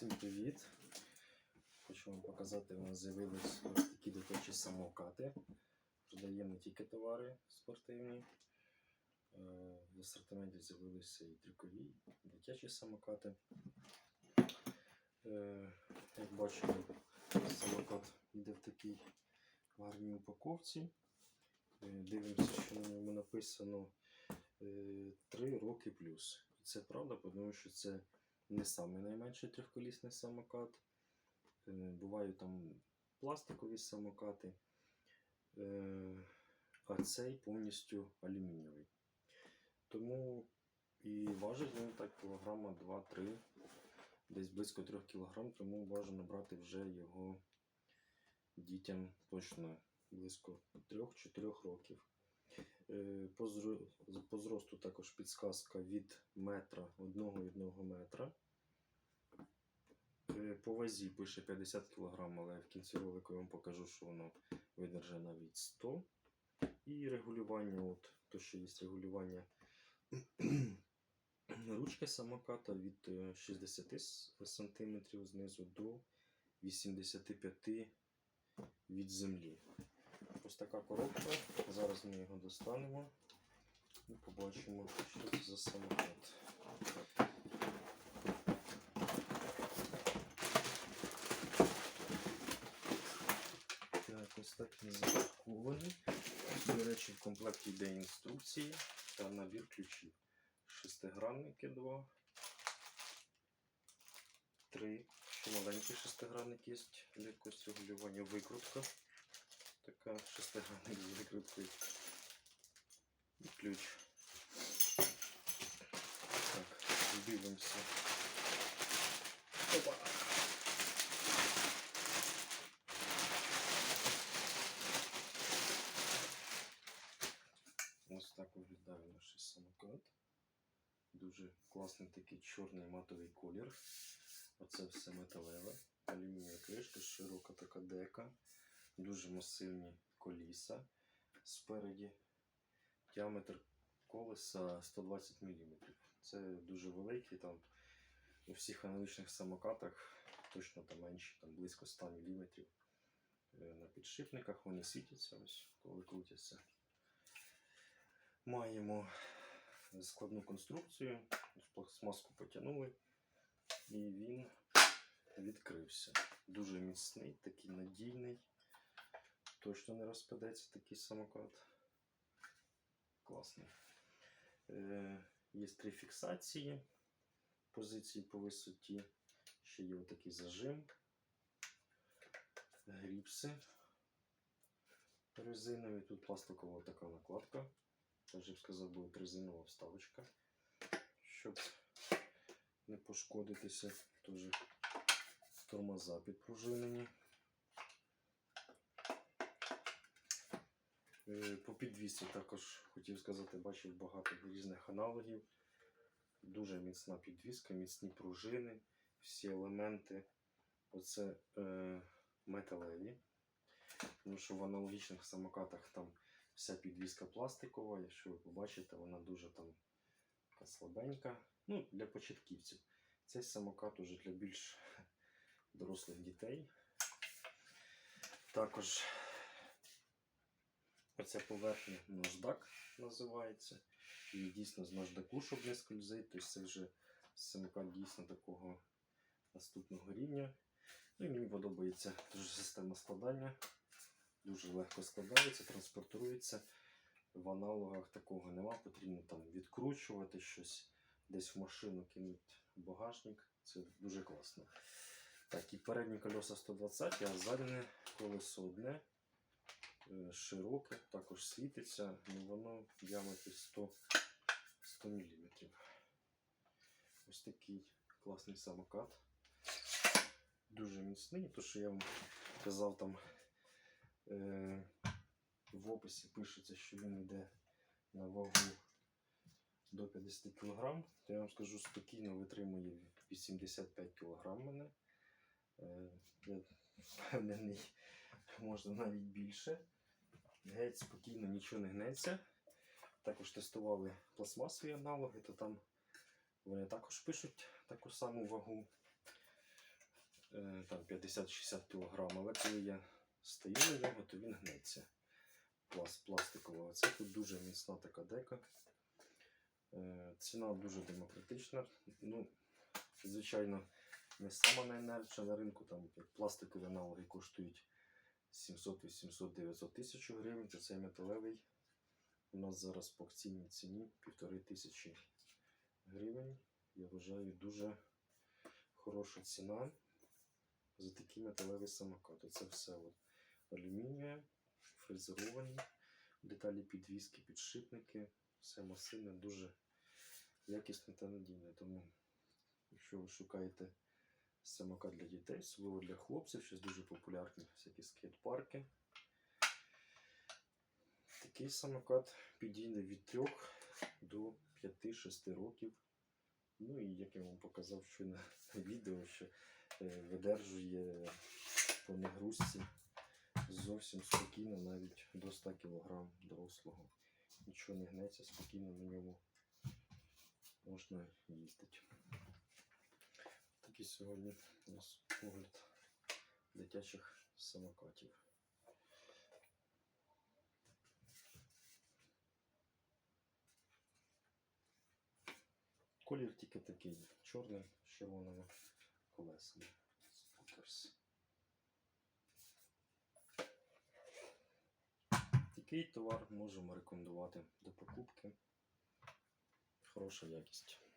Всім привіт! Хочу вам показати, у нас з'явились ось такі дитячі самокати. Продаємо тільки товари спортивні. Е, В асортименті з'явилися і трюкові, і дитячі самокати. Е, Як бачимо, самокат йде в такій гарній упаковці. Е, Дивимося, що на ньому написано 3 роки плюс. І це правда, тому що це не самий найменший трьохколісний самокат. Е, Бувають там пластикові самокати, Е, а цей повністю алюмінієвий. Тому і важить він так кілограма 2-3, десь близько 3 кг, тому бажано брати вже його дітям точно близько 3-4 років. Е, По зросту також підсказка від метра, 1-1 метра. Е, По вазі пише 50 кг, але в кінці ролику я вам покажу, що воно видержає навіть 100. І регулювання, от то, що є регулювання ручки самоката від е, 60 см знизу до 85 від землі. Ось така коробка. Зараз ми його достанемо і побачимо, що це за самокат. Так, ось так він запакований. До речі, в комплекті йде інструкції та набір ключів. Шестигранники два. Три. Маленький шестигранник є для якогось регулювання. Викрутка. Така шестигранник з викруткою. І ключ. Так, дивимося. Опа! Ось так виглядає наш самокат. Дуже класний такий чорний матовий колір. Оце все металеве. Алюмінієва кришка, широка така дека. Дуже масивні коліса. Спереді діаметр колеса 120 мм. Це дуже великий. Там у всіх аналогічних самокатах точно там менші, там близько 100 мм. На підшипниках вони світяться, ось коли крутяться. Маємо складну конструкцію, смазку потягнули, і він відкрився. Дуже міцний, такий надійний. Точно не розпадеться такий самокат. Класний. Е, є три фіксації, позиції по висоті. Ще є отакий зажим, гріпси резинові. Тут пластикова така накладка. Даже б сказав, буде резинова вставочка, щоб не пошкодитися. Теж тормоза підпружинені. По підвісці також хотів сказати, бачив багато різних аналогів. Дуже міцна підвіска, міцні пружини, всі елементи. Оце е, металеві. Тому що в аналогічних самокатах там вся підвіска пластикова. Якщо ви побачите, вона дуже там така слабенька. Ну, для початківців. Цей самокат уже для більш дорослих дітей. Також оця поверхня наждак називається. І дійсно з наждаку, щоб не скользити. Тобто це вже самокат дійсно такого наступного рівня. Ну і мені подобається дуже система складання. Дуже легко складається, транспортується. В аналогах такого нема. Потрібно там відкручувати щось, десь в машину кинути багажник. Це дуже класно. Так, і передні колеса 120, а заднє колесо одне, широке, також світиться, але воно в діаметрі 100, 100 мм. Ось такий класний самокат. Дуже міцний, то що я вам казав там. Е, в описі пишеться, що він йде на вагу до 50 кг, то я вам скажу, спокійно витримує 85 кг мене. Е, я впевнений, можна навіть більше. Геть спокійно нічого не гнеться. Також тестували пластмасові аналоги, то там вони також пишуть таку саму вагу. е, там 50-60 кг, але коли я стою на нього, то він гнеться. Пласт, пластикова. Це тут дуже міцна така дека. Е, Ціна дуже демократична. Ну, звичайно, не сама найнервша на ринку, там як пластикові аналоги коштують 700, 800, 900 тисяч гривень, то цей металевий. У нас зараз по акційній ціні півтори тисячі гривень. Я вважаю дуже хороша ціна за такий металевий самокат. Це все от алюмінія, фрезеровані, деталі підвіски, підшипники, все масивне, дуже якісне та надійне. Тому, якщо ви шукаєте самокат для дітей, особливо для хлопців, зараз дуже популярні всякі скейт-парки. Такий самокат підійде від 3 до 5-6 років. Ну і як я вам показав що на відео, що е, видержує по нагрузці зовсім спокійно, навіть до 100 кг дорослого. Нічого не гнеться, спокійно на ньому можна їздити. Такий сьогодні у нас погляд дитячих самокатів. Колір тільки такий чорний з червоними колесами. Скутерс. Такий товар можемо рекомендувати до покупки. Хороша якість.